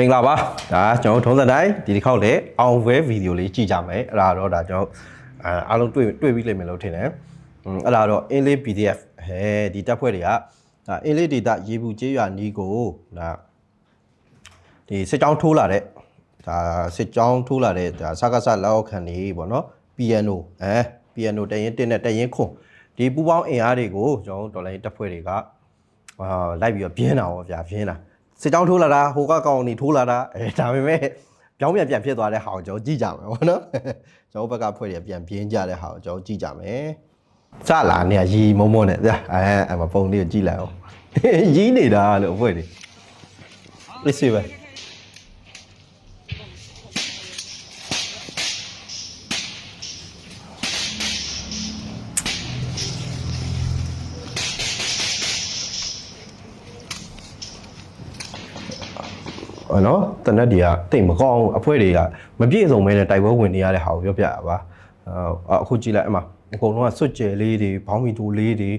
မင်္ဂလာပါဒါကျွန်တော်တို့ထုံးစံတိုင်းဒီတစ်ခေါက်လည်းအောင်ဝဲဗီဒီယိုလေးကြည့်ကြမယ်အဲ့ဒါတော့ဒါကျွန်တော်အဲအားလုံးတွေ့တွေ့ပြီးလိမ့်မယ်လို့ထင်တယ်อืมအဲ့ဒါတော့အင်းလေး PDF ဟဲဒီတက်ဖွဲ့တွေကဒါအင်းလေးဒေတာရေဘူးကျေးရွာနီးကိုဒါဒီစစ်ကြောင်းထိုးလာတဲ့ဒါစစ်ကြောင်းထိုးလာတဲ့ဒါစကားစလောက်ခံနေပေါ့နော် PNO အဲ PNO တရင်တင်းနဲ့တရင်ခွန်ဒီပူပေါင်းအင်အားတွေကိုကျွန်တော်တို့ဒေါ်လာတက်ဖွဲ့တွေကဟာလိုက်ပြီးတော့ပြင်းတာပေါ့ဗျာပြင်းတာ စစ်ကြောင်းထိုးလာတာဟိုကကောင်နေထိုးလာတာအဲဒါပေမဲ့ပြောင်းပြန်ပြန်ဖြစ်သွားတဲ့ဟာကိုကျွန်တော်ကြည့်ကြမယ်ပေါ့နော်ကျွန်တော်ဘက်ကဖွဲ့ရပြန်ပြင်းကြတဲ့ဟာကိုကျွန်တော်ကြည့်ကြမယ်စလာနေရီမုံမုံနဲ့ဗျာအဲအမပုံလေးကိုကြည့်လိုက်အောင်ရီးနေတာလို့အဖွဲ့တွေလ နော်တနက်တွေကတိတ်မကောင်းဘူးအဖွဲတွေကမပြည့်စုံမဲနဲ့တိုက်ပွဲဝင်နေရတဲ့ဟာကိုပြောပြရပါအော်အခုကြည့်လိုက်အမအကုန်လုံးကစွတ်ကြဲလေးတွေဘောင်းမီတူလေးတွေ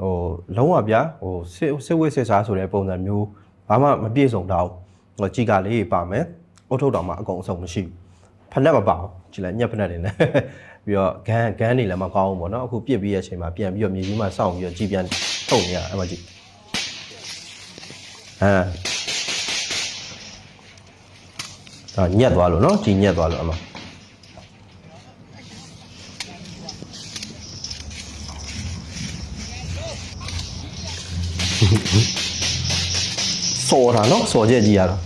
ဟိုလုံးဝဗျာဟိုစစ်စစ်ဝစ်စစ်စားဆိုတဲ့ပုံစံမျိုးဘာမှမပြည့်စုံတော့ဟိုကြီးကလေးပါမယ်အုတ်ထုတ်တော်မှာအကုန်အစုံမရှိဘူးဖက်နဲ့မပါဘူးကြည့်လိုက်ညက်ဖက်နဲ့နေတယ်ပြီးတော့ဂန်းဂန်းနေလည်းမကောင်းဘူးပေါ့နော်အခုပြစ်ပြီးရဲ့အချိန်မှာပြန်ပြီးတော့မြေကြီးမှာစောင့်ပြီးတော့ကြည်ပြန်ထုတ်နေရအဲ့မှာကြည့်ဟ မ်ဒါညက်သွားလို့နော်ကြီးညက်သွားလို့အမစော်တာနော်စော်ချက်ကြီးရတာ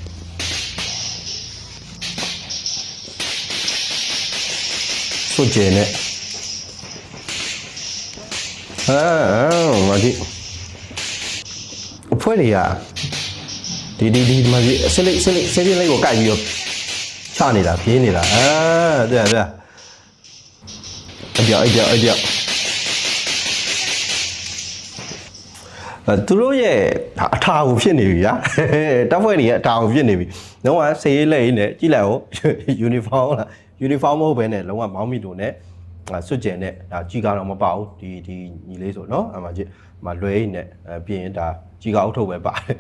စွတ်ကျဲနဲ့အဲမကြီးအဖွဲတွေကဒီဒီဒီမကြီးဆလိဆလိဆလိလေးကိုကြိုက်ပြီးတော့ချ နေတာပြင်းနေတာအာတဲ့တဲ့အပြောက်အပြောက်အပြောက်အဲသူတို့ရဲ့အထာကိုဖြစ်နေပြီဗျာတပ်ဖွဲ့တွေရဲ့အထာကိုဖြစ်နေပြီလုံးဝစေးရေးလက်ရင်းနဲ့ကြည့်လိုက်အောင်ယူနီဖောင်းလားယူနီဖောင်းမဟုတ်ဘဲနဲ့လုံးဝမောင်းမီတိုနဲ့ စွတ်ကျင်နဲ့ဒါကြီးကတော့မပါဘူးဒီဒီညီလေးဆိုနော်အမှကြည့်မလွဲရင်းနဲ့အပြင်ဒါကြီးကအုပ်ထုတ်ပဲပါတယ်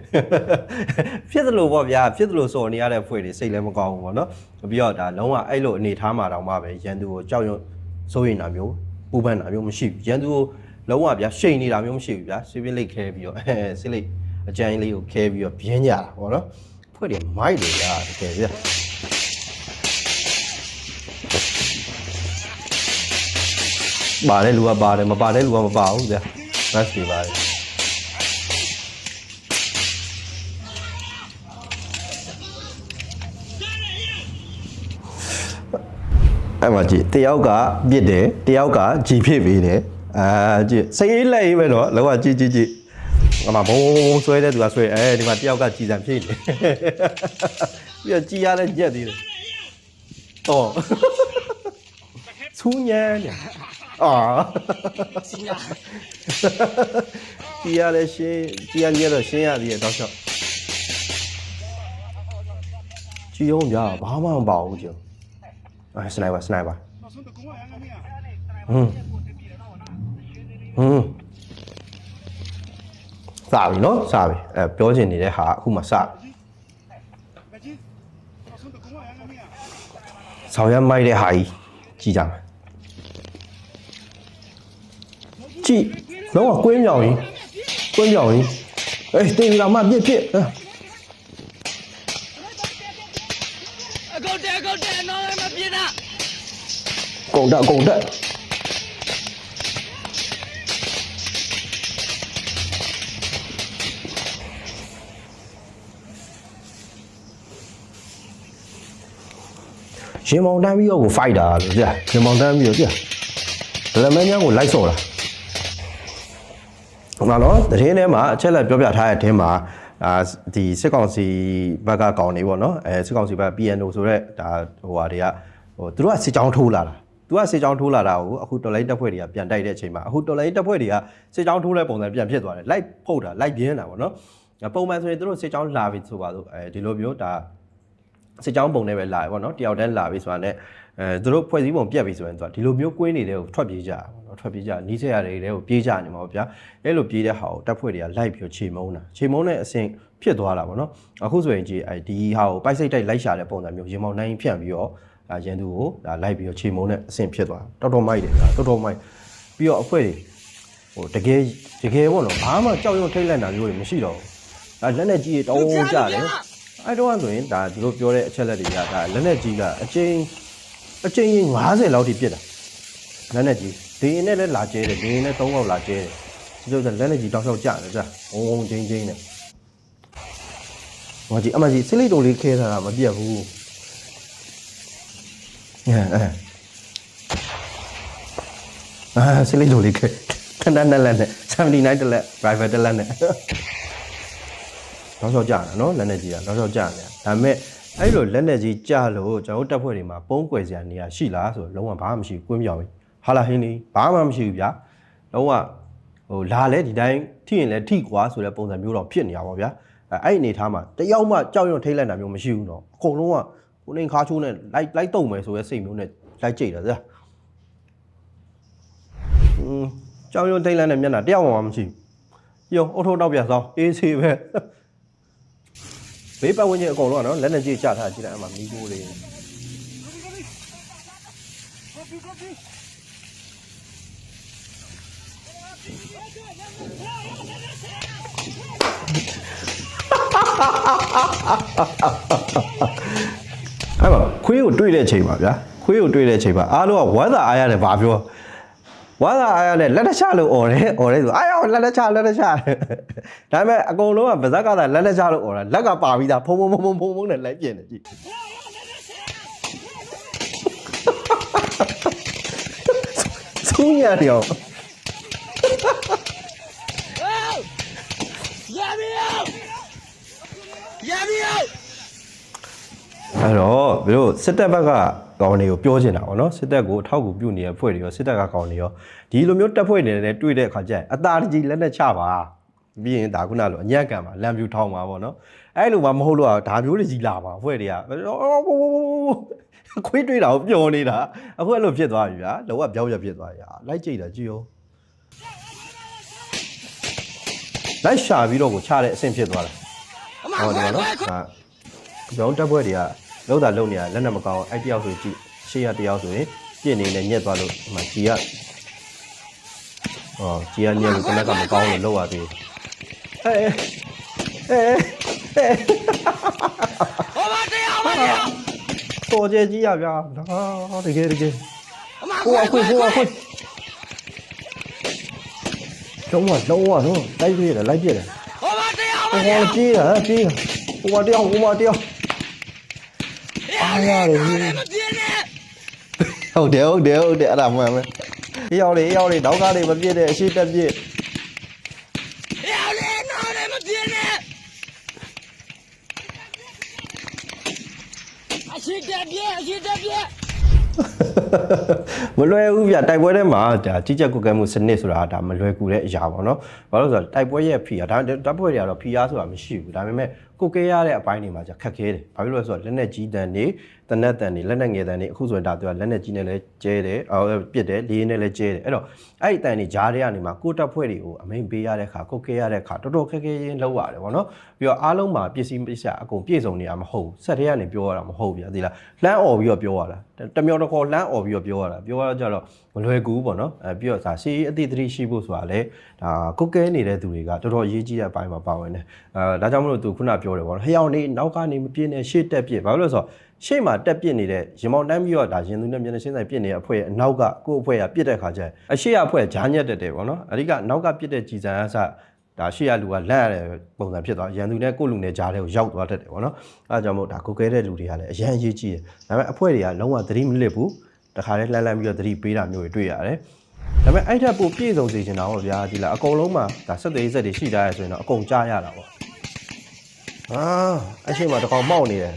ဖြစ်သလိုပေါ့ဗျာဖြစ်သလိုစော်နေရတဲ့ဖွဲ့တွေစိတ်လည်းမကောင်းဘူးပေါ့နော်ပြီးတော့ဒါလုံးဝအဲ့လိုအနေထားမှာတောင်မှပဲရန်သူကိုကြောက်ရွံ့စိုးရိမ်တာမျိုးပူပန်တာမျိုးမရှိဘူးရန်သူကိုလုံးဝဗျာရှိန်နေတာမျိုးမရှိဘူးဗျာစီးပင်းလိတ်ခဲပြီးတော့အဲစစ်လိတ်အကြမ်းလေးကိုခဲပြီးတော့ပြင်းကြတာပေါ့နော်ဖွဲ့တွေမိုက်တယ်ဗျာတကယ်ဗျာ ပါတယ်လူကပါတယ်မပါတဲ့လူကမပါဘူးဗျာမတ်စီပါတယ်အဲ့မှာကြည့်တယောက်ကပြစ်တယ်တယောက်ကကြည်ဖြစ်ပေးတယ်အာကြည့်စိတ်အေးလက်အေးပဲတော့လောကကြည့်ကြည့်ကြည့်အမဘုံဆွဲတဲ့သူကဆွဲအဲဒီမှာတယောက်ကကြည်စံဖြစ်နေပြီးတော့ကြည်ရလဲညက်သေးတယ်တော့ဆူညံနေ အာကြည်ရလဲရှင်းကြည်ရညက်တော့ရှင်းရသေးတယ်တော့ချောက်ကြည်အောင်ဗျာဘာမှမပါဘူးကြည် Ah, sniper, sniper. Hmm. Hmm. စပြီနော်စပြီအဲပြောချင်နေတဲ့ဟာအခုမှစပြီဆောင်ရမိုက်တဲ့ဟာကြီးကြည့်ကြမယ် ကြည့်လုံးဝကွင်းမြောင်ကြီးကွင်းမြောင်ကြီးအေးတင်လာမှပြစ်ပြစ်ဟမ်အကုတ်တက်အကုတ်တက်နော်မပြေတာကုန်တက်ကုန်တက်ရှင်မောင်တန်းပြီးတော့ကို fighter လို့ကြာရှင်မောင်တန်းပြီးတော့ကြာလက်မန်းများကိုလိုက်ဆော့တာ ဟိုမှာနော်တရင်ထဲမှာအချက်လက်ပြောပြထားတဲ့အထင်းမှာအာဒီစစ်ကောင်စီဘက်ကကောင်းနေပေါ့နော်အဲစစ်ကောင်စီဘက် PNO ဆိုတော့ဒါဟိုဟာတွေကဟိုသူတို့ကစစ်ကြောင်းထိုးလာတာသူကစစ်ကြောင်းထိုးလာတာကိုအခုတော်လိုင်းတပ်ဖွဲ့တွေကပြန်တိုက်တဲ့အချိန်မှာအခုတော်လိုင်းတပ်ဖွဲ့တွေကစစ်ကြောင်းထိုးတဲ့ပုံစံပြန်ဖြစ်သွားတယ်လိုက်ဖုတ်တာလိုက်ပြင်းတာပေါ့နော်ပုံမှန်ဆိုရင်သူတို့စစ်ကြောင်းလာပြီဆိုပါတော့အဲဒီလိုမျိုးဒါ စစ်ကြောင်းပုံနဲ့ပဲလာရပေါ့နော်တယောက်တန်းလာပြီဆိုတာနဲ့အဲသူတို့ဖွဲ့စည်းပုံပြတ်ပြီဆိုရင်သူကဒီလိုမျိုးကွင်းနေတဲ့ကိုထွက်ပြေးကြတာပေါ့နော်ထွက်ပြေးကြနီးစက်ရတယ်တဲ့ကိုပြေးကြနေမှာပေါ့ဗျာအဲ့လိုပြေးတဲ့ဟာကိုတပ်ဖွဲ့တွေကလိုက်ပြီးတော့ခြေမုံးတာခြေမုံးတဲ့အဆင့်ဖြစ်သွားတာပေါ့နော်အခုဆိုရင်ကြည်အဲဒီဟာကိုပိုက်စိတ်တိုက်လိုက်ရှာတဲ့ပုံစံမျိုးရေမောင်နိုင်ဖြန့်ပြီးတော့ဒါရန်သူကိုဒါလိုက်ပြီးတော့ခြေမုံးတဲ့အဆင့်ဖြစ်သွားတာတော်တော်မိုက်တယ်ဒါတော်တော်မိုက်ပြီးတော့အဖွဲ့တွေဟိုတကယ်တကယ်ပေါ့နော်ဘာမှကြောက်ရွံ့ထိတ်လန့်တာမျိုးတွေမရှိတော့ဘူးဒါလက်နဲ့ကြီးတောင်းကြတယ် အဲ့တော့ဆိုရင်ဒါသူတို့ပြောတဲ့အချက်လက်တွေကဒါလက်နဲ့ကြီးကအချိန်အချိန်ကြီး90လောက်ထိပြစ်တာလက်နဲ့ကြီးဒီရင်နဲ့လည်းလာကျဲတယ်ဒီရင်နဲ့၃ခေါက်လာကျဲတယ်ဒီလိုဆိုလက်နဲ့ကြီးတောက်လျှောက်ကြတယ်ကြာဝုံဝုံချင်းချင်းနဲ့ဟောကြီးအမကြီးစိလိတ်တုံလေးခဲထားတာမပြတ်ဘူးအဲအဲအာစိလိတ်တုံလေးခဲခဏနဲ့လက်နဲ့79တက်လက် private တက်လက်နဲ့ နောက်လျှောက်ကြတာနော်လက်နဲ့ကြီးတာနောက်လျှောက်ကြနေတာဒါပေမဲ့အဲ့လိုလက်နဲ့ကြီးကြလို့ကျွန်တော်တို့တပ်ဖွဲ့တွေမှာပုံးကွယ်စရာနေရာရှိလားဆိုတော့လုံးဝဘာမှမရှိဘူးကွင်းပြောင်းပြီဟာလာဟင်းလေးဘာမှမရှိဘူးဗျာလုံးဝဟိုလာလဲဒီတိုင်းထိရင်လဲထိကွာဆိုတဲ့ပုံစံမျိုးတော့ဖြစ်နေတာပါဗျာအဲအဲ့ဒီအနေထားမှာတယောက်မှကြောက်ရွံ့ထိတ်လိုက်တာမျိုးမရှိဘူးတော့အကုန်လုံးကကိုနေခါချိုးနဲ့လိုက်လိုက်တုံမယ်ဆိုရဲစိတ်မျိုးနဲ့လိုက်ကြိတ်တာဗျာอืมကြောက်ရွံ့ထိတ်လိုက်တဲ့မျက်နှာတယောက်မှမရှိဘူးပြောအုတ်ထုတ်တော့ပြန်ဆောင်အေးဆေးပဲ ဘေးပတ်ဝန်းကျင်အကုန်လုံးကနော်လက်နဲ့ကြည့်ကြထားကြည့်လိုက်အမှမီးခိုးလေးအဲ့ပါခွေးကိုတွေ့တဲ့အချိန်ပါဗျာခွေးကိုတွေ့တဲ့အချိန်ပါအားလုံးကဝမ်းသာအားရတယ်ဗာပြော ဝမ်းသာအားရနဲ့လက်တချလို့អော်တယ်អော်တယ်ဆိုအားရောလက်တချလက်တချဒါပေမဲ့အကုန်လုံးကဗဇက်ကသာလက်တချလို့អော်တာလက်ကပါပြီးသားဖုံဖုံဖုံဖုံဖုံဖုံနဲ့လိုက်ပြင်းနေကြည့်သုံးရတယ်အောင် ရပြီအောင်ရပြီအောင် အဲ့တော့ဘယ်လိုစစ်တပ်ဘက်ကကောင်းတွေကိုပြောချင်တာပေါ့နော်စစ်တပ်ကိုအထောက်အကူပြုနေတဲ့ဖွဲ့တွေရောစစ်တပ်ကကောင်းတွေရောဒီလိုမျိုးတပ်ဖွဲ့တွေနဲ့တွေ့တဲ့အခါကျရင်အသာတကြီးလက်နဲ့ချပါပြီးရင်ဒါခုနလိုအညံ့ကံပါလမ်းပြူထောင်းပါပေါ့နော်အဲ့လိုမှမဟုတ်လို့อ่ะဒါမျိုးတွေကြီးလာပါဖွဲ့တွေကခွေးတွေ့တာကိုပျော်နေတာအခုအဲ့လိုဖြစ်သွားပြီဗျာလောကပြောင်းရဖြစ်သွားပြီဟာလိုက်ကြည့်တာကြည့်ရောလိုက်ရှာပြီးတော့ကိုချတဲ့အဆင့်ဖြစ်သွားတာအမဟောခွဲတယ်ခွဲနော်ခွဲဒါရောင်းတက်ပွဲတွေက လောက်တာလုံနေတာလက်နဲ့မကောင်းအဲ့တယောက်ဆိုကြည့်ရှေ့ရတယောက်ဆိုရင်ပြင့်နေနဲ့ညက်သွားလို့ဒီမှာကြီးကဟောကြီးကညက်လို့တနက်ကမကောင်းလို့လောက်ရသေးအဲအဲအဲဟောမတရားမတရားတော်ကြကြီးရဗျာဒါတကယ်တကယ်အမဟိုအခွေဟိုအခွေလုံးဝလုံးဝနော်လိုက်ပြည့်တယ်လိုက်ပြည့်တယ်ဟောမတရားမဟိုတရားကပြေးတာပြေးတာဟိုကတယောက်ဟိုကတယောက်အား ရတယ်မပြင်းနဲ့ဟုတ်တယ်ဟုတ်တယ်ဟုတ်တယ်အဲ့ဒါမှန်ပဲအေးရောက်လေအေးရောက်လေနောက်ကားတွေမပြည့်တဲ့အရှိတက်ပြည့်ရောက်လေနော်လည်းမပြင်းနဲ့အရှိတက်ပြအရှိတက်ပြမလွယ်ဘူးဗျတိုက်ပွဲထဲမှာဒါကြီးကြပ်ကုတ်ကဲမှုစနစ်ဆိုတာဒါမလွယ်ကူတဲ့အရာပေါ့နော်ဘာလို့လဲဆိုတော့တိုက်ပွဲရဲ့ဖီအားဒါတိုက်ပွဲတွေကတော့ဖီအားဆိုတာမရှိဘူးဒါပေမဲ့ ကုတ်ကဲရတဲ့အပိုင်းတွေမှာじゃခက်ခဲတယ်ဘာဖြစ်လို့လဲဆိုတော့လက်နဲ့ကြီးတန်နေတနက်တန်နေလက်နဲ့ငယ်တန်နေအခုဆိုရင်ဒါသူကလက်နဲ့ကြီးနဲ့လည်းကျဲတယ်အော်ပြစ်တယ်လေးနဲ့လည်းကျဲတယ်အဲ့တော့အဲ့ဒီတန်နေဂျားတွေကနေမှာကိုတက်ဖွဲ့တွေကိုအမိန်ပေးရတဲ့ခါကုတ်ကဲရတဲ့ခါတော်တော်ခက်ခဲရင်းလောက်ရတယ်ပေါ့နော်ပြီးတော့အားလုံးမှာပစ္စည်းပစ္စည်းအကုန်ပြည့်စုံနေတာမဟုတ်ဘူးဆက်ထဲကနေပြောရတာမဟုတ်ဘူးဗျာဒီလားလှမ်းអော်ပြီးတော့ပြောရတာတမျောတစ်ခေါ်လှမ်းអော်ပြီးတော့ပြောရတာပြောရကြတော့မလွယ်ကူဘူးပေါ့နော်အဲပြီးတော့ဒါစီအတိတ်တတိရှိဖို့ဆိုတာလေဒါကုတ်ကဲနေတဲ့သူတွေကတော်တော်အရေးကြီးတဲ့အပိုင်းမှာပါဝင်တယ်အဲဒါကြောင့်မလို့သူခုနပြောတယ်ပေါ့နော်ဟျောင်းနေနောက်ကနေမပြင်းနဲ့ရှေ့တက်ပြစ်ဘာလို့လဲဆိုတော့ ရှေ့မှာတက်ပြစ်နေတဲ့ရင်မောင်တန်းပြီးတော့ဒါရင်သူနဲ့မျက်နှာချင်းဆိုင်ပြစ်နေတဲ့အဖွဲ့ရဲ့အနောက်ကကိုယ့်အဖွဲ့ကပြစ်တဲ့ခါကျရင်အရှိရအဖွဲ့ဂျားညက်တက်တယ်ပေါ့နော်အဓိကနောက်ကပြစ်တဲ့ကြည်စံအစဒါရှေ့ရလူကလက်ရတဲ့ပုံစံဖြစ်သွားရန်သူနဲ့ကိုယ့်လူနဲ့ဂျားတဲ့ကိုရောက်သွားတတ်တယ်ပေါ့နော်အဲဒါကြောင့်မို့ဒါကိုယ်ကဲတဲ့လူတွေကလည်းအရန်အရေးကြီးတယ်ဒါပေမဲ့အဖွဲ့တွေကလုံးဝသတိမလစ်ဘူးတခါတည်းလှမ်းလှမ်းပြီးတော့သတိပေးတာမျိုးတွေတွေ့ရတယ်ဒါပေမဲ့အဲ့ထက်ပိုပြည့်စုံစေချင်တာပေါ့ဗျာဒီလားအကုန်လုံးမှာဒါဆက်သွယ်ရေးဆက်တွေရှိထားရဆိုရင်တော့အကုန်ကြားရတာပေါ့အာအရှိမတစ်ကောင်မောက်နေတယ်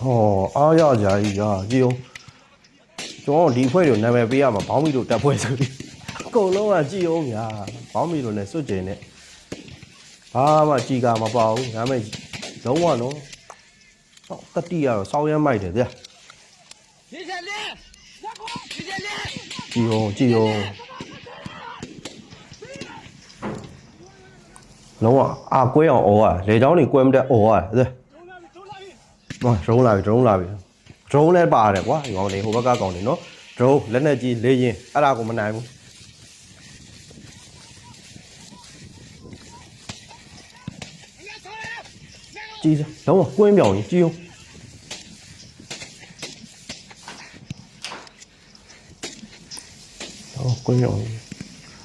ဟောအားရကြကြီးကကြည့်အောင်ကျွန်တော်ဒီဖွဲ့တွေနာမည်ပေးရမှာဘောင်းမီတို့တက်ဖွဲ့ဆိုပြီးအကုန်လုံးကကြည့်အောင်ညာဘောင်းမီတို့နဲ့စွတ်ကျင်နဲ့ဘာမှကြည်ကမပေါ့ဘူးဒါပေမဲ့လုံးဝနော်တော့တတိကတော့စောင်းရမ်းမိုက်တယ်ဗျာကြည်အောင်ကြည်အောင်လုံးဝအာကွဲအောင်អော်ရလေเจ้าနေကွဲမတက်អော်ရလေ ဟောဒရုန်းလာပြီဒရုန်းလာပြီဒရုန်းလည်းပါတယ်ကွာဒီကောင်လေးဟိုဘက်ကကောင်လေးနော်ဒရုန်းလက်နဲ့ကြီးလေးရင်အဲ့ဒါကိုမနိုင်ဘူးကြည်စမ်းလုံးဝကွင်းပြောင်ကြီးကြည်အောင်ဟောကွင်းပြောင်ကြီး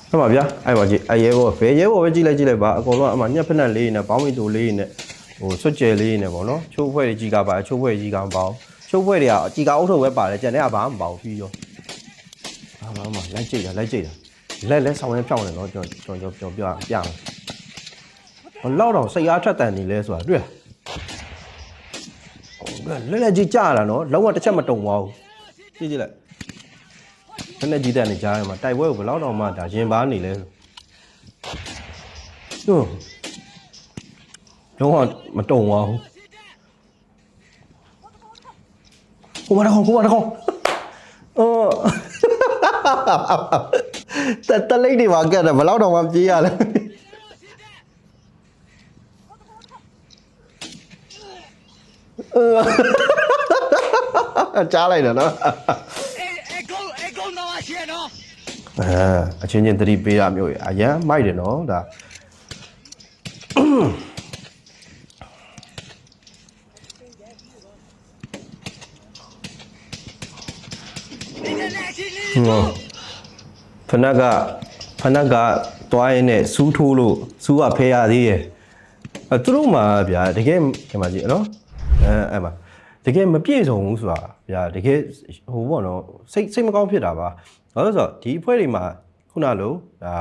အဲ့ပါဗျာအဲ့ပါကြည့်အရဲဘောဘယ်ရဲဘောပဲကြည့်လိုက်ကြည့်လိုက်ပါအကုန်လုံးအမှညက်ဖက်နဲ့လေးနဲ့ဘောင်းမီတိုလေးနဲ့ ဟိုဆွတ်ကြဲလေးနဲ့ပေါ့နော်ချိုးဖွဲ့တွေကြီးကပါချိုးဖွဲ့ကြီးကမပေါ့ချိုးဖွဲ့တွေကကြီးကအုပ်ထုပ်ပဲပါတယ်ကြံတဲ့ကဘာမှမပေါ့ပြီးရောအာမမလိုက်ကြည့်တာလိုက်ကြည့်တာလက်လဲဆောင်းရဲဖြောင်းတယ်နော်ကျွန်တော်ကျွန်တော်ပြောပြပြမယ်ဟိုလောက်တော့စိတ်အားထက်တန်နေလဲဆိုတာတွေ့လားလက်လက်ကြီးကြာတာနော်လုံးဝတစ်ချက်မတုံသွားဘူးကြည့်ကြည့်လိုက်လက်လက်ကြီးတဲ့နေကြားထဲမှာတိုက်ပွဲကိုဘယ်လောက်တော့မှဒါရင်ပါနေလဲဆိုဟုတ် လုံးဝမတုံပါဘူးကိုမရခေါကိုမရခေါအော်တတလိတ်တွေပါကက်တယ်ဘယ်တော့မှပြေးရလဲကြားလိုက်တယ်နော်အဲဂုံအဲဂုံတော့ရှင်းနော်အဲအချင်းချင်းသတိပေးရမျိုးရအရန်မိုက်တယ်နော်ဒါ ဟ你ောဖနက်ကဖနက်ကတွားရင်နဲ့စူးထိုးလို့စူးကဖဲရသေးရဲ့အဲသူတို့မှာဗျာတကယ်ဒီမှာကြည့်နော်အဲအဲ့မှာတကယ်မပြည့်စုံဘူးဆိုတာဗျာတကယ်ဟိုဘောနော်စိတ်စိတ်မကောင်းဖြစ်တာပါဘာလို့လဲဆိုတော့ဒီအဖွဲ့တွေမှာခုနလိုဒါ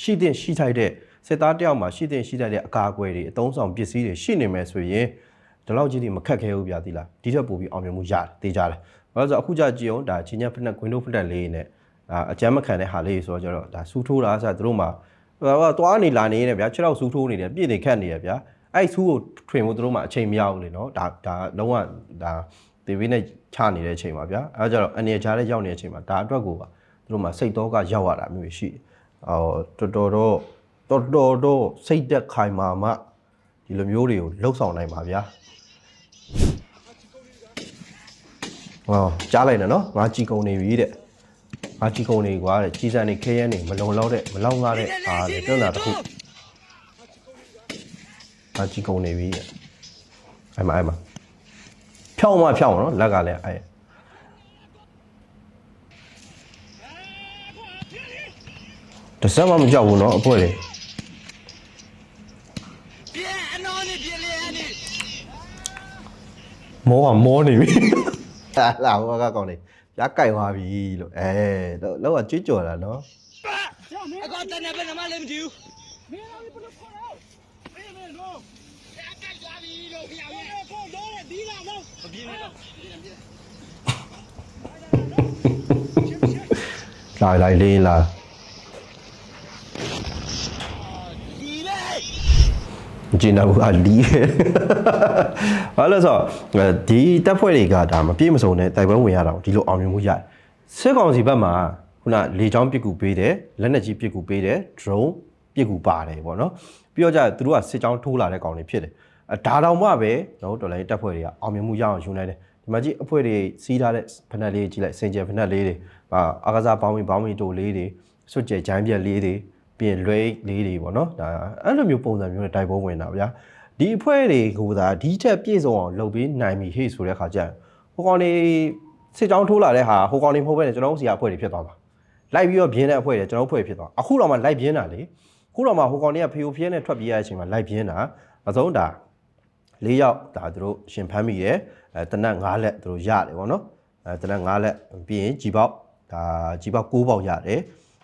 ရှိတဲ့ရှိထိုက်တဲ့စစ်သားတယောက်မှာရှိတဲ့ရှိထိုက်တဲ့အကာအကွယ်တွေအသုံးဆောင်ပစ္စည်းတွေရှိနေမယ်ဆိုရင်ဒီလောက်ကြီးတွေမခက်ခဲဘူးဗျာသီလားဒီထက်ပိုပြီးအောင်မြင်မှုရတယ်တေးကြတယ် ဘာလို့လဲဆိုတော့အခုကြကြည့်အောင်ဒါချင်းညက်ဖက်နဲ့ Windows ဖက်လေးနဲ့ဒါအကြမ်းမခံတဲ့ဟာလေးဆိုတော့ကျတော့ဒါစူးထိုးတာဆိုတော့သူတို့မှာဟိုကသွားနေလာနေနေဗျာခြေထောက်စူးထိုးနေတယ်ပြည့်နေခတ်နေရဗျာအဲ့စူးကိုထွင်ဖို့သူတို့မှာအချိန်မရဘူးလေနော်ဒါဒါလုံးဝဒါတေဗီနဲ့ချနေတဲ့အချိန်ပါဗျာအဲဒါကြတော့အနေချားလေးရောက်နေတဲ့အချိန်မှာဒါအတွက်ကိုပါသူတို့မှာစိတ်တော့ကရောက်ရတာမျိုးရှိတယ်ဟောတော်တော်တော့တော်တော်တော့စိတ်သက်ခိုင်မာမှဒီလိုမျိုးတွေကိုလှုပ်ဆောင်နိုင်ပါဗျာ ဟောကြားလိုက်တယ်နော်ငါជីကုံနေပြီတဲ့ငါជីကုံနေကွာတဲ့ជីစံနေခဲရဲနေမလုံလောက်တဲ့မလောက်ငါတဲ့အာတဲ့တွန်းတာတစ်ခုငါជីကုံနေပြီတဲ့အဲ့မှာအဲ့မှာဖြောင်းမှဖြောင်းနော်လက်ကလည်းအဲ့တစမ်းမမကြောက်ဘူးနော်အဖွဲလေမောကမောနေပြီ 나무가 꺼내. 약간 와 비로. 에, 너 너가 쥐줘라 너. I got that never in my limb lại đi là မကျင်တော့ဘူးအလီးဘာလို့လဲဆိုတော့အဲဒီတပ်ဖွဲ့တွေကဒါမပြေမစုံတဲ့တိုက်ပွဲဝင်ရတာကိုဒီလိုအောင်မြင်မှုရတယ်စစ်ကောင်စီဘက်မှာခုနလေချောင်းပစ်ကူပေးတယ်လက်နက်ကြီးပစ်ကူပေးတယ် drone ပစ်ကူပါတယ်ပေါ့နော်ပြီးတော့ကြသူတို့ကစစ်ချောင်းထိုးလာတဲ့ကောင်တွေဖြစ်တယ်အဲဒါတောင်မှပဲကျွန်တော်တို့တော်လိုင်းတပ်ဖွဲ့တွေကအောင်မြင်မှုရအောင်ယူနိုင်တယ်ဒီမှာကြည့်အဖွဲ့တွေစီးထားတဲ့ဖက်နက်လေးကြည့်လိုက်စင်ကြယ်ဖက်နက်လေးတွေအာအာကစားပေါင်းမီပေါင်းမီတိုလေးတွေစွတ်ကြဲဂျိုင်းပြက်လေးတွေ ပြီးရင်လွဲလေးတွေပေါ့နော်ဒါအဲ့လိုမျိုးပုံစံမျိုးနဲ့တိုက်ပွဲဝင်တာဗျာဒီအဖွဲ့တွေကိုသာဒီထက်ပြည့်စုံအောင်လုပ်ပေးနိုင်ပြီဟေ့ဆိုတဲ့ခါကျရင်ဟိုကောင်နေစစ်ကြောင်းထိုးလာတဲ့ဟာဟိုကောင်နေမဟုတ်ဘဲနဲ့ကျွန်တော်တို့စီကအဖွဲ့တွေဖြစ်သွားမှာလိုက်ပြီးတော့ပြင်းတဲ့အဖွဲ့တွေကျွန်တော်တို့အဖွဲ့ဖြစ်သွားအခုတော့မှလိုက်ပြင်းတာလေအခုတော့မှဟိုကောင်တွေကဖေယိုဖျဲနဲ့ထွက်ပြေးရတဲ့အချိန်မှာလိုက်ပြင်းတာအဆုံးတာ၄ယောက်ဒါသူတို့ရှင်ဖမ်းမိတယ်အဲတနက်၅လက်သူတို့ရတယ်ပေါ့နော်အဲတနက်၅လက်ပြီးရင်ជីပေါက်ဒါជីပေါက်၉ပေါက်ရတယ်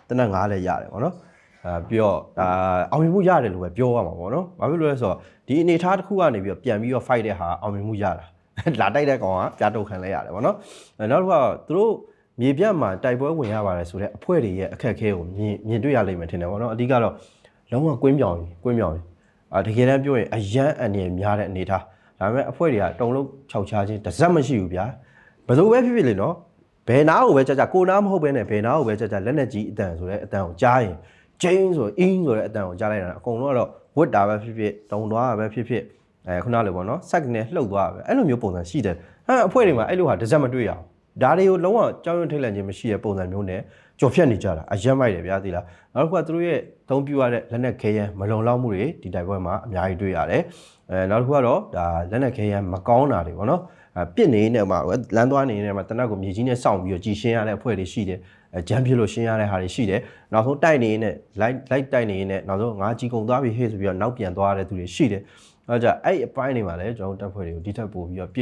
တနက်၅လက်ရတယ်ပေါ့နော် အာပြီးတော့ဒါအောင်မြင်မှုရတယ်လို့ပဲပြောရမှာပေါ့နော်။ဘာဖြစ်လို့လဲဆိုတော့ဒီအနေအထားတစ်ခုကနေပြီးတော့ပြန်ပြီးတော့ fight တဲ့ဟာအောင်မြင်မှုရတာ။လာတိုက်တဲ့ကောင်ကပြားတုတ်ခံလဲရတယ်ပေါ့နော်။အဲနောက်တစ်ခါသူတို့မြေပြတ်မှာတိုက်ပွဲဝင်ရပါတယ်ဆိုတော့အဖွဲ့တွေရဲ့အခက်အခဲကိုမြင်မြင်တွေ့ရလိမ့်မယ်ထင်တယ်ပေါ့နော်။အဓိကတော့လုံးဝကွင်းပြောင်ကြီးကွင်းပြောင်ကြီးအာတကယ်တမ်းပြောရင်အရန်အန်ရများတဲ့အနေထားဒါပေမဲ့အဖွဲ့တွေကတုံလုံးခြောက်ချားချင်းတစ်စက်မရှိဘူးဗျာဘယ်လိုပဲဖြစ်ဖြစ်လေနော်ဘယ်နာကိုပဲကြာကြာကိုနာမဟုတ်ဘဲနဲ့ဘယ်နာကိုပဲကြာကြာလက်နဲ့ကြီးအတန်ဆိုတဲ့အတန်ကိုကြားရင် ကျင်းဆိုအင်းဆိုတဲ့အတန်ကိုကြားလိုက်တာအကုန်လုံးကတော့ဝတ်တာပဲဖြစ်ဖြစ်တုံသွားတာပဲဖြစ်ဖြစ်အဲခုနလိုပေါ့နော်ဆက်ကနေလှုပ်သွားတာပဲအဲ့လိုမျိုးပုံစံရှိတယ်အဲအဖွဲ့တွေမှာအဲ့လိုဟာတစ်စက်မတွေ့ရအောင်ဒါတွေကိုလုံးဝကြောင်းရွံ့ထိတ်လန့်ခြင်းမရှိတဲ့ပုံစံမျိုးနဲ့ကြော်ဖြတ်နေကြတာအယက်မိုက်တယ်ဗျာသီလားနောက်တစ်ခုကသူတို့ရဲ့သုံးပြရတဲ့လက်နက်ခဲယမ်းမလုံလောက်မှုတွေဒီတိုက်ပွဲမှာအများကြီးတွေ့ရတယ်အဲနောက်တစ်ခုကတော့ဒါလက်နက်ခဲယမ်းမကောင်းတာတွေပေါ့နော်အဲပြစ်နေနေမှာလမ်းသွားနေနေမှာတနက်ကိုမြေကြီးနဲ့စောင့်ပြီးတော့ကြည်ရှင်းရတဲ့အဖွဲ့တွေရှိတယ်အဲ ဂျမ်းပြလို့ရှင်းရတဲ့ဟာတွေရှိတယ်နောက်ဆုံးတိုက်နေနေလိုက်လိုက်တိုက်နေနေနောက်ဆုံးငါကြီးကုံသွားပြီဟေ့ဆိုပြီးတော့နောက်ပြန်သွားရတဲ့သူတွေရှိတယ်အဲကြအဲ့အပိုင်းတွေမှာလည်းကျွန်တော်တို့တပ်ဖွဲ့တွေကိုဒီထက်ပို့ပြီးတော့